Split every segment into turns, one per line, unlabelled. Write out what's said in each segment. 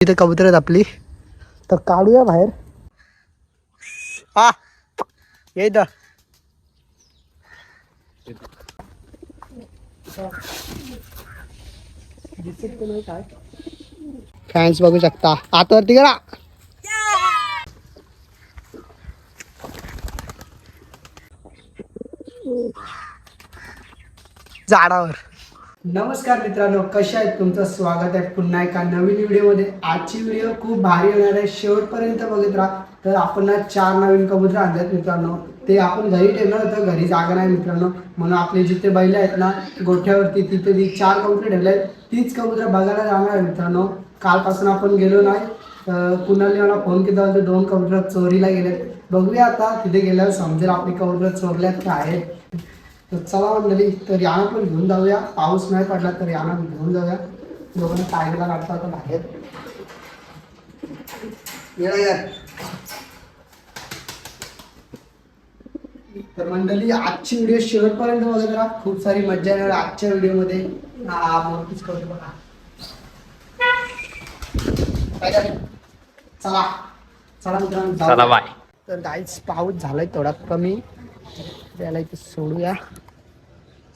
इथे कबूतर आहेत आपली. तर काढूया बाहेर. हा ये इथं. फॅन्स बघू शकता. आतवरती करा. झाडावर नमस्कार मित्रांनो कशा आहेत? तुमचं स्वागत आहे पुन्हा एका नवीन व्हिडिओमध्ये. आजची व्हिडिओ खूप भारी होणार आहे. शेवटपर्यंत बघत राहा. तर आपण ना चार नवीन कबूतर आणलेत मित्रांनो. ते आपण घरी ठेवणार होतं. घरी जागा नाही मित्रांनो. म्हणून आपले जिथे बैल आहेत ना गोठ्यावरती तिथे ती चार कबूतर ठेवले आहेत. तीच कबूतर बघायला जाणार आहे मित्रांनो. कालपासून आपण गेलो नाही. तर मला फोन केला होता. दोन कबूतर चोरीला गेलेत. बघूया आता तिथे गेल्यावर समजेल आपली कबूतर चोरल्यात काय आहेत. तर चला मंडळी तर यानं पण घेऊन जाऊया. पाऊस नाही पडला तर यानं घेऊन जाऊया. दोघांना टायगरला काढता आता बाहेर. तर मंडळी आजची व्हिडिओ शेवटपर्यंत बघत राहा खूप सारी मजा येणार आजच्या व्हिडिओमध्ये मोठीच करू बघा? चला. चला मित्रांनो जाऊया.
चला बाय
तर गाईच पाऊस झालाय थोडा कमी. त्याला इथे सोडूया.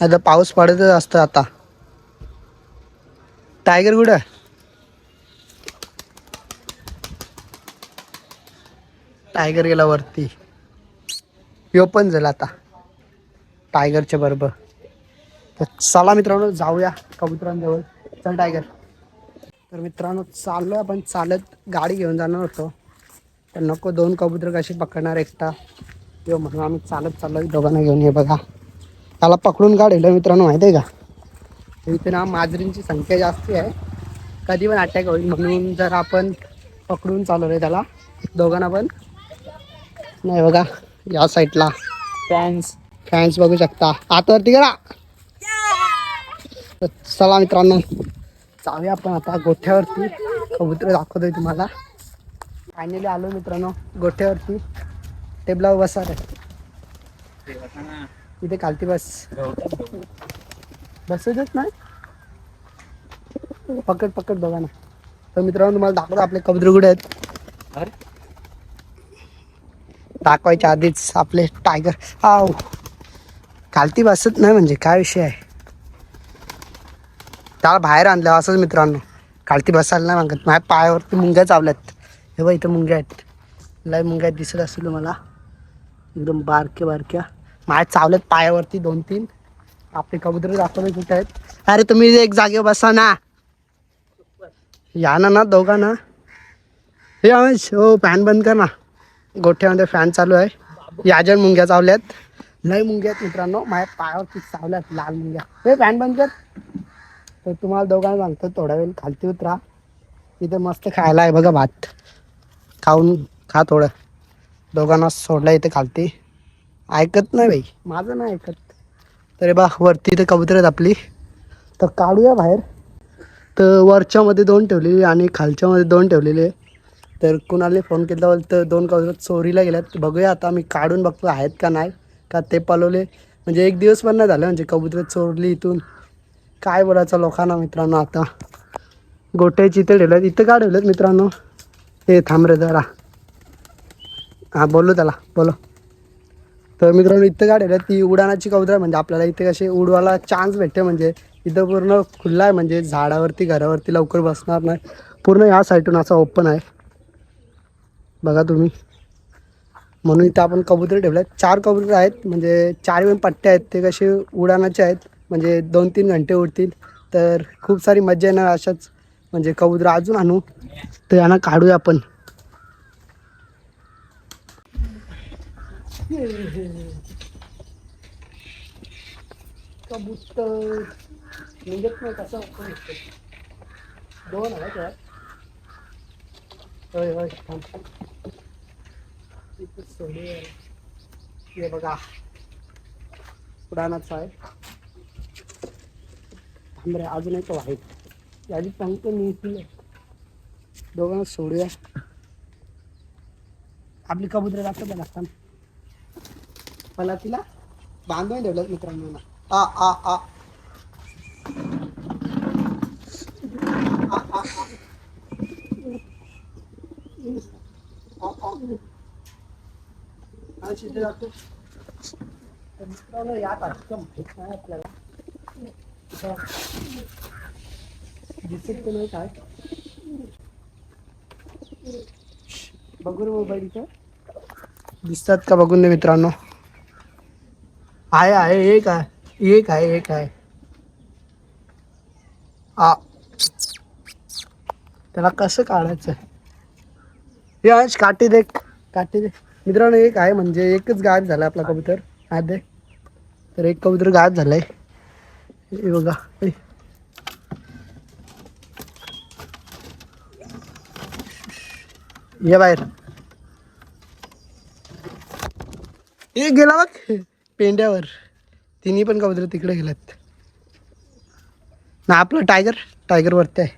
आता पाऊस पडतच असतं आता. टायगर कुठं? टायगर गेला वरती. यो पण झाला आता. टायगरच्या बरोबर. तर चला मित्रांनो जाऊया कबुतरांजवळ. चल टायगर. तर मित्रांनो चाललो आपण चालत गाडी घेऊन जाणार होतो. तर नको दोन कबुतर कशी पकडणार एकटा. यो म्हणून आम्ही चालत चाललो दोघांना घेऊन. ये बघा. त्याला पकडून काढलं मित्रांनो माहिती आहे का? इथे ना माजरींची संख्या जास्त आहे. कधी पण अटॅक होईल म्हणून जर आपण पकडून चालवलं त्याला दोघांना पण. नाही बघा या साईडला फॅन्स फॅन्स बघू शकता. आतवरती करा. चला मित्रांनो जाऊया आपण आता गोठ्यावरती. कबूतर दाखवतोय तुम्हाला. फायनली आलो मित्रांनो गोठ्यावरती. टेबलावर बसा रे. इथे खालती बस. बसतच नाही. पकड पकड बघा ना. तर मित्रांनो तुम्हाला दाखवतो आपले कबूतर कुठे आहेत. दाखवायच्या आधीच आपले टायगर आव खालती बसत नाही म्हणजे काय विषय आहे? त्याला बाहेर आणलं असंच मित्रांनो. खालती बसायला नाही मागत. माझ्या पायावरती मुंग्या चावल्यात. हे बघ इथं मुंग्या आहेत. लय मुंग्या दिसत असतील तुम्हाला. एकदम बारक्या बारक्या. माझ्या चावलेत पायावरती दोन तीन. आपले कबुतर दाखवले कुठे आहेत? अरे तुम्ही एक जागेवर बसा ना. या ना ना दोघा ना. हे अंश हो फॅन बंद कर ना. गोठ्यामध्ये फॅन चालू आहे. याजन मुंग्या चावल्यात. लय मुंग्या आहेत मित्रांनो. माझ्या पायावरती चावल्यात लाल मुंग्या. हे फॅन बंद कर. तर तुम्हाला दोघांना सांगतो थोडा वेळ खालती उतरा. इथे मस्त खायला आहे बघा भात. खाऊन खा थोडं. दोघांना सोडलं इथे खालती. ऐकत नाही बाई. माझं नाही ऐकत. तरी बा वरती तर कबूतर आहेत आपली. तर काढूया बाहेर. तर वरच्यामध्ये दोन ठेवलेली आणि खालच्यामध्ये दोन ठेवलेले. तर कुणाला फोन केला तर दोन कबूतर चोरीला गेल्यात. बघूया आता मी काढून बघतो आहेत का नाही का ते पलवले म्हणजे एक दिवस पण नाही झालं म्हणजे कबूतर चोरली इथून. काय बोलायचं लोकांना मित्रांनो आता. गोट्याची इथे ठेवल्यात. इथं का ठेवलेत मित्रांनो? हे थांबरे जरा. हां बोलू त्याला. बोलो. तर मित्रांनो इथं काय आहे ती उडाणाची कबूतर आहे. म्हणजे आपल्याला इथे कसे उडवायला चान्स भेटते. म्हणजे इथं पूर्ण खुल्ला आहे. म्हणजे झाडावरती घरावरती लवकर बसणार नाही. पूर्ण ह्या साईडून असा ओपन आहे. बघा तुम्ही. म्हणून इथं आपण कबूतर ठेवल्यात चार कबूतर आहेत. म्हणजे चार वेळ पट्टे आहेत. ते कसे उडाणाचे आहेत. म्हणजे दोन तीन घंटे उडतील. तर खूप सारी मजा येणार अशाच. म्हणजे कबुतर अजून आणू. तर यांना काढूया आपण. कबूतर निघत नाही कसं होतं. दोन आहे का होय होय थांब इथं हे बघा पुराणाचा आहे थांब रे अजून एक वाईट यादी सांगतो मी दोघांना सोडूया आपली कबूतर दाखव बघा थांब मला तिला बांधून ठेवलं मित्रांनो. ना. आ आ. आ आ, मित्रांनो या तारखेचं माहीत नाही आपल्याला. इथं दिसत नाही काय? बघू मोबाईल इथं. दिसतात का बघून दे मित्रांनो? आहे आहे एक आहे एक आहे एक आहे. आ. त्याला कसं काढायचं? यश काठी दे काठी दे. मित्रांनो एक आहे म्हणजे एकच गायब झाला आपला कबूतर. हा दे. तर एक कबूतर गायब झालाय. हे बघा. ये बाहेर. एक गेला बघ. पेंड्यावर. तिन्ही पण कबूतर तिकडे गेल्यात ना आपलं टायगर टायगर वरती आहे.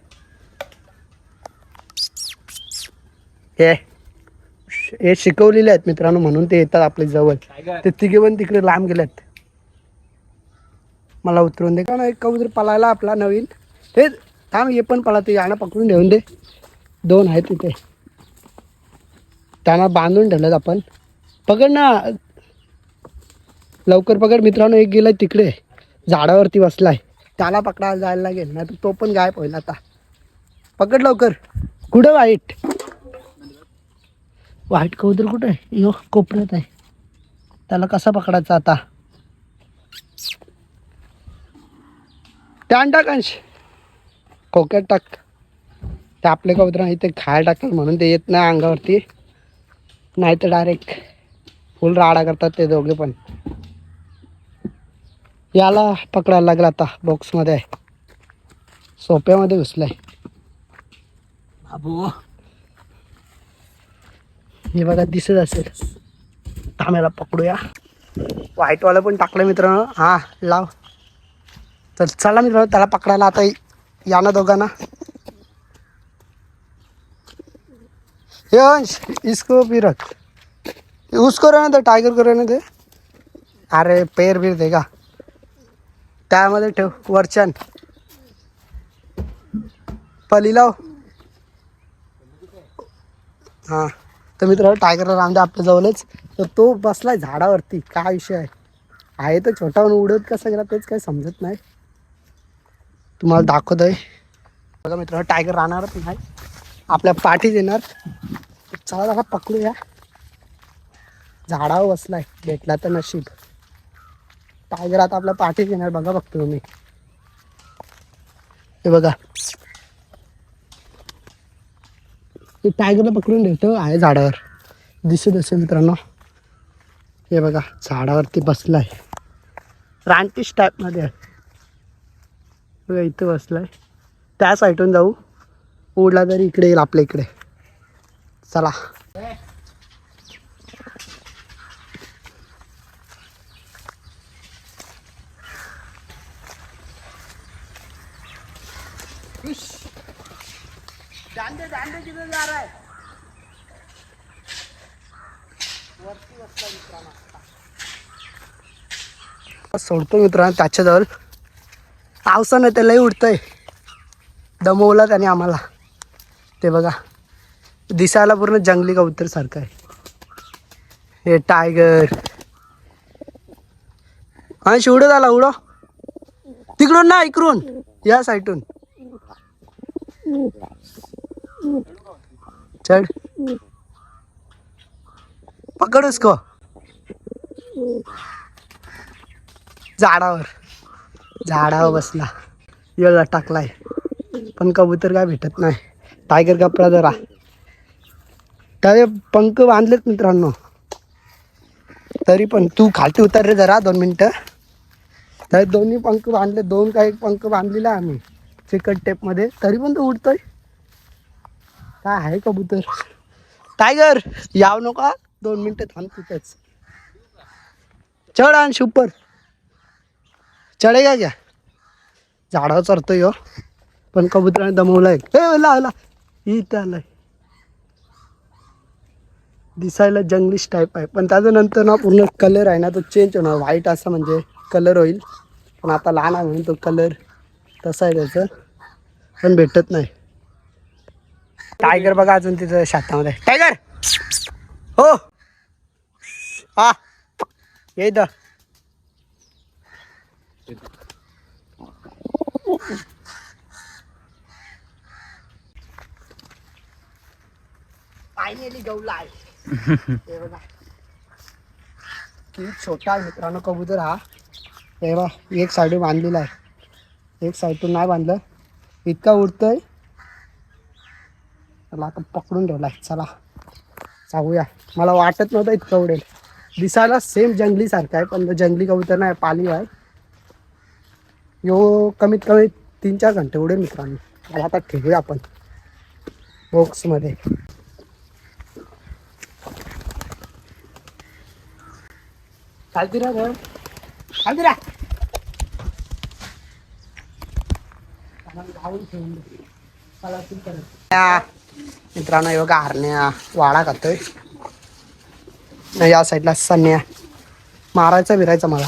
हे हे शिकवलेले आहेत मित्रांनो म्हणून ते येतात आपल्या जवळ. ते तिघे पण तिकडे लांब गेल्यात मला उतरवून दे. का ना एक कबूतर पळायला आपला नवीन. हे थांब हे पण पळा ते यानं पकडून ठेवून दे. दोन आहेत तिथे त्यांना बांधून ठेवलेत आपण. पकड ना लवकर पकड मित्रांनो एक गेलाय तिकडे. झाडावरती बसलाय. त्याला पकडायला जायला लागेल नाही तर तो पण गायब होईल आता. पकड लवकर. कुठं वाईट? वाईट कबूतर कुठं आहे? यो कोपऱ्यात आहे. त्याला कसा पकडायचा आता? त्यान टाक अंश. खोक्यात टाक. ते आपले कबूतर इथे खायला टाकतात म्हणून ते येत नाही अंगावरती. नाही तर डायरेक्ट फुल राडा करतात ते दोघे पण. याला पकडायला लागलं आता बॉक्समध्ये आहे. सोप्यामध्ये घुसलाय. बाबू. हे बघा दिसत असेल. थांब्याला पकडूया. व्हाईटवाला पण टाकलं मित्रांनो. हा लाव. तर चला मित्रांनो त्याला पकडायला आता या ना दोघांना. हे अंश इसको भी रख उसको रहने दे टायगर को रहने दे अरे पेर बीर देगा त्यामध्ये ठेव वरचन पली लाव. हां. तर मित्र टायगरला रामदेव आपल्या जवळच. तर तो बसलाय झाडावरती. काय विषय आहे? आहे तर छोटा उडत कसं गेला तेच काही समजत नाही. तुम्हाला दाखवत आहे बघा मित्र टायगर राहणारच नाही? आपल्या पाठीत येणार. चला जरा पकडूया. झाडावर बसलाय. भेटला तर नशीब. टायगर आता आपल्या पाठीत येणार बघा बघतो तुम्ही हे बघा. हे टायगरला पकडून ठेवतो आहे झाडावर. दिसत असेल मित्रांनो. हे बघा झाडावरती बसलाय. रानटीश टाईपमध्ये आहे. बघा इथं बसलाय. त्या साईडून जाऊ. ओढला तरी इकडे येईल आपल्या इकडे. चला. दांडे दांडे किती जा रहा है वरती बसला मित्रांनो सोडतो मित्रांनो त्याच्याजवळ. पावसानं ते लई उडतंय. दमवला त्याने आम्हाला. ते बघा. दिसायला पूर्ण जंगली कबूतर सारखं आहे. हे टायगर हा उडत आला उडो. तिकडून ना इकडून. या साईटून चढ पकड उसको झाडावर. झाडावर बसला. येळा टाकलाय. पण कबूतर काय भेटत नाही. टायगर कपडा जरा त्याचे पंख बांधलेत मित्रांनो. तरी पण तू खालती उतर रे जरा दोन मिनटं. तर दोन्ही पंख बांधले. दोन काही पंख बांधलेला आम्ही. चिकट टेपमध्ये तरी पण तो उडतोय. काय आहे कबूतर? टायगर याव नका दोन मिनटं थांब तिथेच. चढ आणि उपर. चढेगा क्या झाडावर चढतोय हो. पण कबुतराने दमवलाय. हे लावला इथं आलाय. दिसायला जंगलिश टाईप आहे. पण त्याच्या नंतर ना पूर्ण कलर आहे ना तो चेंज होणार. व्हाईट असा म्हणजे कलर होईल. पण आता लहान आहे म्हणून तो कलर तसा आहे त्याचं. पण भेटत नाही. टायगर बघा अजून तिथं शेतामध्ये. टायगर! हो! हा ये इथं. फायनली गवला आहे हे बघा. किती छोटा आहे मित्रांनो कबूतर हा. हे बघा एक साईड बांधलेला आहे. एक साईडून नाही बांधलं. इतका उडतोय. त्याला आता पकडून ठेवलाय चला. जाऊया. मला वाटत नव्हतं इतकं उडेल. दिसायला सेम जंगली सारखा आहे पण जंगली कबूतर नाही पालीव आहे. यो कमीत कमी तीन चार घंटे उडेल मित्रांनो. मला आता ठेवूया आपण. बॉक्समध्ये चालती रा घर चालती रा. या. मित्रांनो योगा हरण्या वाडा खातोय. नाही या साईडला सन्या. मारायचा विरायचा मला.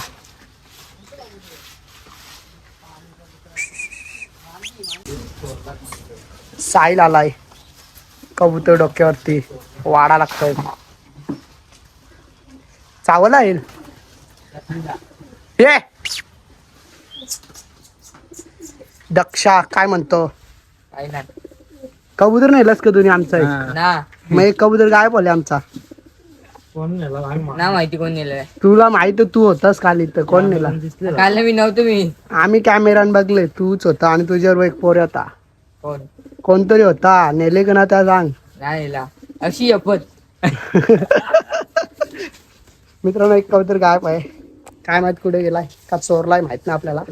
साईल आलाय. कबूतर डोक्यावरती वाडा लागतोय. चावला येईल ये! दक्षा काय म्हणतो?
काय नाही.
कबूतर नेलास का तुम्ही आमचा?
ना.
मग एक कबूतर काय बोलले आमचा.
ना माहिती कोण नेलं
तुला माहीत आहे, तू होतास काल इथं कोण नेला?
काल मी नव्हतो मी.
आम्ही कॅमेरान बघले तूच होता आणि तुझ्यावर एक पोर होता.
कोण?
कोणतरी होता. नेले का ना त्या सांग
नाही नेला. अशी शपथ
मित्रांनो एक कबूतर गायब आहे. काय माहीत कुठे गेलाय? का चोरलाय माहीत नाही आपल्याला.